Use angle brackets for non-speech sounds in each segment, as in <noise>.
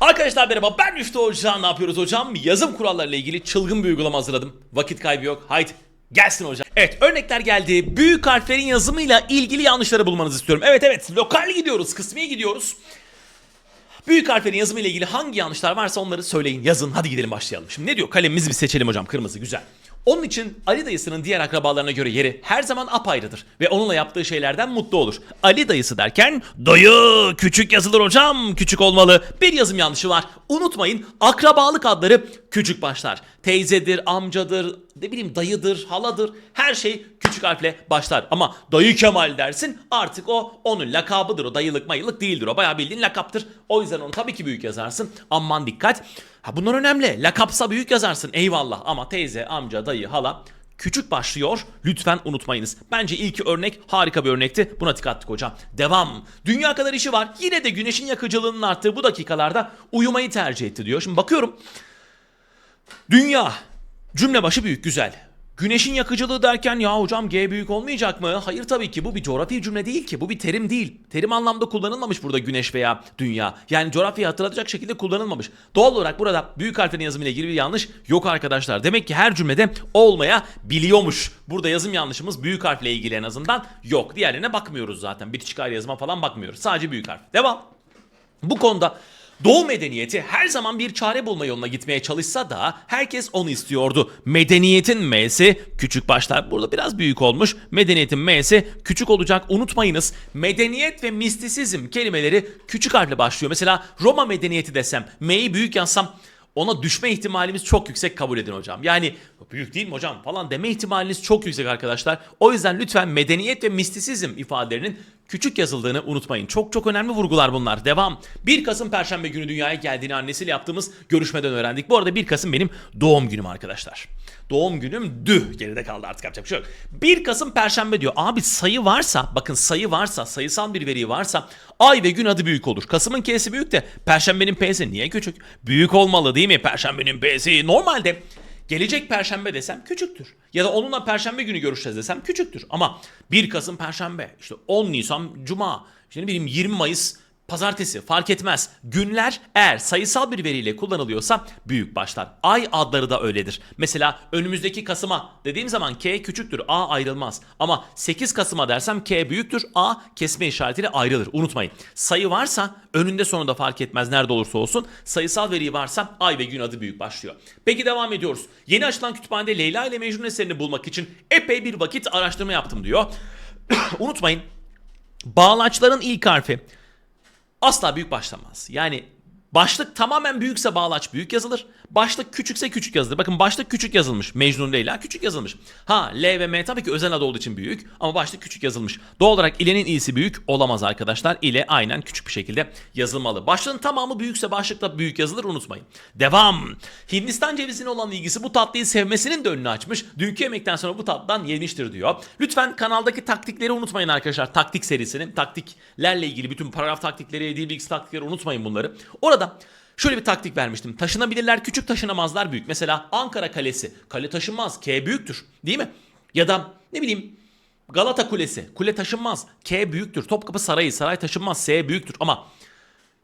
Arkadaşlar merhaba ben Müftü Hoca. Ne yapıyoruz hocam? Yazım kurallarıyla ilgili çılgın bir uygulama hazırladım. Vakit kaybı yok. Haydi gelsin hocam. Evet örnekler geldi. Büyük harflerin yazımıyla ilgili yanlışları bulmanızı istiyorum. Evet evet lokal gidiyoruz. Kısmiye gidiyoruz. Büyük harflerin yazımı ile ilgili hangi yanlışlar varsa onları söyleyin, yazın. Hadi gidelim başlayalım. Şimdi ne diyor? Kalemimizi bir seçelim hocam. Kırmızı güzel. Onun için Ali dayısının diğer akrabalarına göre yeri her zaman apayrıdır ve onunla yaptığı şeylerden mutlu olur. Ali dayısı derken dayı küçük yazılır hocam küçük olmalı. Bir yazım yanlışı var. Unutmayın akrabalık adları küçük başlar. Teyzedir, amcadır, ne bileyim dayıdır, haladır her şey küçük harfle başlar. Ama dayı Kemal dersin artık o onun lakabıdır o dayılık mayılık değildir o bayağı bildiğin lakaptır. O yüzden onu tabii ki büyük yazarsın. Aman dikkat. Ha bunlar önemli. Lakapsa büyük yazarsın eyvallah ama teyze, amca, dayı, hala küçük başlıyor. Lütfen unutmayınız. Bence ilk örnek harika bir örnekti. Buna dikkat ettik hocam. Devam. Dünya kadar işi var. Yine de güneşin yakıcılığının arttığı bu dakikalarda uyumayı tercih etti diyor. Şimdi bakıyorum. Dünya. Cümle başı büyük güzel. Güneşin yakıcılığı derken ya hocam G büyük olmayacak mı? Hayır tabii ki bu bir coğrafi cümle değil ki. Bu bir terim değil. Terim anlamda kullanılmamış burada güneş veya dünya. Yani coğrafyayı hatırlatacak şekilde kullanılmamış. Doğal olarak burada büyük harflerin yazımıyla ilgili bir yanlış yok arkadaşlar. Demek ki her cümlede olmaya biliyormuş. Burada yazım yanlışımız büyük harfle ilgili en azından yok. Diğerlerine bakmıyoruz zaten. Bir çıkar yazıma falan bakmıyoruz. Sadece büyük harf. Devam. Bu konuda Doğu medeniyeti her zaman bir çare bulma yoluna gitmeye çalışsa da herkes onu istiyordu. Medeniyetin M'si küçük başlar. Burada biraz büyük olmuş. Medeniyetin M'si küçük olacak. Unutmayınız. Medeniyet ve mistisizm kelimeleri küçük harfle başlıyor. Mesela Roma medeniyeti desem, M'yi büyük yazsam ona düşme ihtimalimiz çok yüksek kabul edin hocam. Yani büyük değil mi hocam falan deme ihtimaliniz çok yüksek arkadaşlar. O yüzden lütfen medeniyet ve mistisizm ifadelerinin küçük yazıldığını unutmayın. Çok çok önemli vurgular bunlar. Devam. 1 Kasım Perşembe günü dünyaya geldiğini annesiyle yaptığımız görüşmeden öğrendik. Bu arada 1 Kasım benim doğum günüm arkadaşlar. Doğum günüm dü. Geride kaldı artık yapacak bir şey yok. 1 Kasım Perşembe diyor. Abi sayı varsa bakın sayı varsa sayısal bir veri varsa ay ve gün adı büyük olur. Kasım'ın K'si büyük de Perşembenin P'si niye küçük? Büyük olmalı değil mi? Perşembenin P'si normalde Gelecek perşembe desem küçüktür. Ya da onunla perşembe günü görüşeceğiz desem küçüktür. Ama 1 Kasım perşembe, işte 10 Nisan cuma, işte ne bileyim 20 Mayıs pazartesi fark etmez. Günler eğer sayısal bir veriyle kullanılıyorsa büyük başlar. Ay adları da öyledir. Mesela önümüzdeki Kasım'a dediğim zaman K küçüktür, A ayrılmaz. Ama 8 Kasım'a dersem K büyüktür, A kesme işaretiyle ayrılır. Unutmayın. Sayı varsa önünde sonunda fark etmez nerede olursa olsun. Sayısal veri varsa ay ve gün adı büyük başlıyor. Peki devam ediyoruz. Yeni açılan kütüphanede Leyla ile Mecnun eserini bulmak için epey bir vakit araştırma yaptım diyor. <coughs> Unutmayın. Bağlaçların ilk harfi asla büyük başlamaz. Yani başlık tamamen büyükse bağlaç büyük yazılır. Başlık küçükse küçük yazılır. Bakın başlık küçük yazılmış. Mecnun Leyla küçük yazılmış. Ha L ve M tabii ki özel adı olduğu için büyük ama başlık küçük yazılmış. Doğal olarak ilenin iyisi büyük olamaz arkadaşlar. İle aynen küçük bir şekilde yazılmalı. Başlığın tamamı büyükse başlıkta büyük yazılır unutmayın. Devam. Hindistan cevizine olan ilgisi bu tatlıyı sevmesinin de önünü açmış. Dünkü yemekten sonra bu tatlıdan yemiştir diyor. Lütfen kanaldaki taktikleri unutmayın arkadaşlar. Taktik serisini, taktiklerle ilgili bütün paragraf taktikleri, dil taktikleri unutmayın bunları. Orada Şöyle bir taktik vermiştim. Taşınabilirler küçük taşınamazlar büyük. Mesela Ankara Kalesi. Kale taşınmaz. K büyüktür. Değil mi? Ya da ne bileyim Galata Kulesi. Kule taşınmaz. K büyüktür. Topkapı Sarayı. Saray taşınmaz. S büyüktür. Ama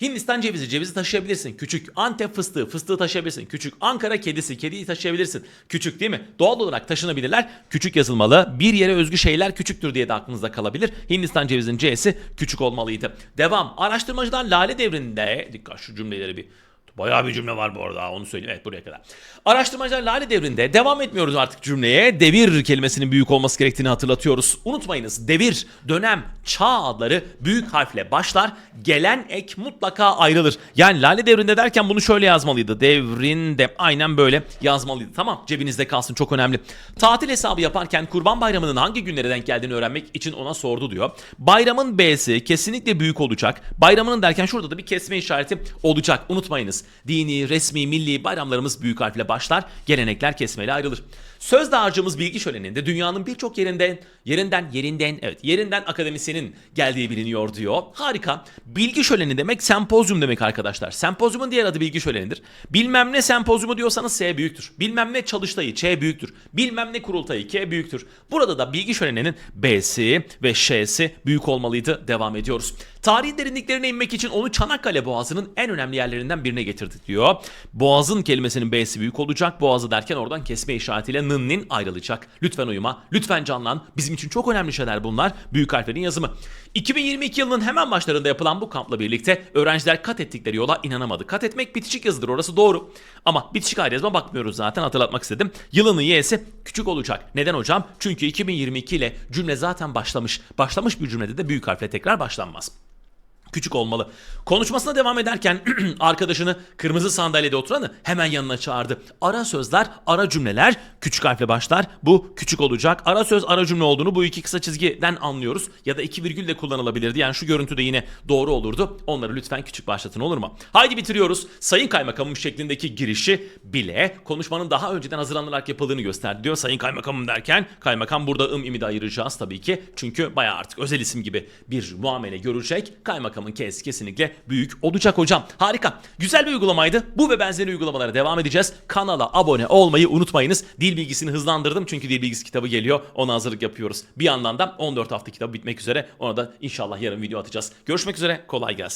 Hindistan cevizi, cevizi taşıyabilirsin. Küçük. Antep fıstığı, fıstığı taşıyabilirsin. Küçük. Ankara kedisi, kediyi taşıyabilirsin. Küçük değil mi? Doğal olarak taşınabilirler. Küçük yazılmalı. Bir yere özgü şeyler küçüktür diye de aklınızda kalabilir. Hindistan cevizinin C'si küçük olmalıydı. Devam. Araştırmacılar Lale devrinde... Dikkat şu cümleleri bir... Bayağı bir cümle var bu arada onu söyleyeyim. Evet buraya kadar. Araştırmacılar Lale devrinde devam etmiyoruz artık cümleye. Devir kelimesinin büyük olması gerektiğini hatırlatıyoruz. Unutmayınız devir, dönem, çağ adları büyük harfle başlar. Gelen ek mutlaka ayrılır. Yani Lale devrinde derken bunu şöyle yazmalıydı. Devrinde aynen böyle yazmalıydı. Tamam cebinizde kalsın çok önemli. Tatil hesabı yaparken kurban bayramının hangi günlere denk geldiğini öğrenmek için ona sordu diyor. Bayramın B'si kesinlikle büyük olacak. Bayramının derken şurada da bir kesme işareti olacak. Unutmayınız. Dini, resmi, milli bayramlarımız büyük harfle başlar. Gelenekler kesmeyle ayrılır. Söz dağarcığımız bilgi şöleninde dünyanın birçok yerinden, yerinden, yerinden, evet yerinden akademisyenin geldiği biliniyor diyor. Harika. Bilgi şöleni demek sempozyum demek arkadaşlar. Sempozyumun diğer adı bilgi şölenidir. Bilmem ne sempozyumu diyorsanız S büyüktür. Bilmem ne çalıştayı Ç büyüktür. Bilmem ne kurultayı K büyüktür. Burada da bilgi şöleninin B'si ve Ş'si büyük olmalıydı. Devam ediyoruz. Tarihin derinliklerine inmek için onu Çanakkale Boğazı'nın en önemli yerlerinden birine getirdik diyor. Boğazın kelimesinin B'si büyük olacak. Boğazı derken oradan kesme işaretiyle nın nin ayrılacak. Lütfen uyuma, lütfen canlan. Bizim için çok önemli şeyler bunlar. Büyük harflerin yazımı. 2022 yılının hemen başlarında yapılan bu kampla birlikte öğrenciler kat ettikleri yola inanamadı. Kat etmek bitişik yazıdır orası doğru. Ama bitişik ayrı yazma bakmıyoruz zaten hatırlatmak istedim. Yılının y'si küçük olacak. Neden hocam? Çünkü 2022 ile cümle zaten başlamış. Başlamış bir cümlede de büyük harfle tekrar başlanmaz küçük olmalı. Konuşmasına devam ederken <clears throat> arkadaşını kırmızı sandalyede oturanı hemen yanına çağırdı. Ara sözler, ara cümleler küçük harfle başlar. Bu küçük olacak. Ara söz, ara cümle olduğunu bu iki kısa çizgiden anlıyoruz. Ya da iki virgül de kullanılabilirdi. Yani şu görüntüde yine doğru olurdu. Onları lütfen küçük başlatın olur mu? Haydi bitiriyoruz. Sayın Kaymakamım şeklindeki girişi bile konuşmanın daha önceden hazırlanarak yapıldığını gösterdi diyor. Sayın Kaymakamım derken kaymakam burada ım imi de ayıracağız tabii ki. Çünkü bayağı artık özel isim gibi bir muamele görecek. Kaymakamın kes kesinlikle büyük olacak hocam. Harika. Güzel bir uygulamaydı. Bu ve benzeri uygulamalara devam edeceğiz. Kanala abone olmayı unutmayınız. Dil bilgisini hızlandırdım çünkü dil bilgisi kitabı geliyor. Ona hazırlık yapıyoruz. Bir yandan da 14 hafta kitabı bitmek üzere. Ona da inşallah yarın video atacağız. Görüşmek üzere. Kolay gelsin.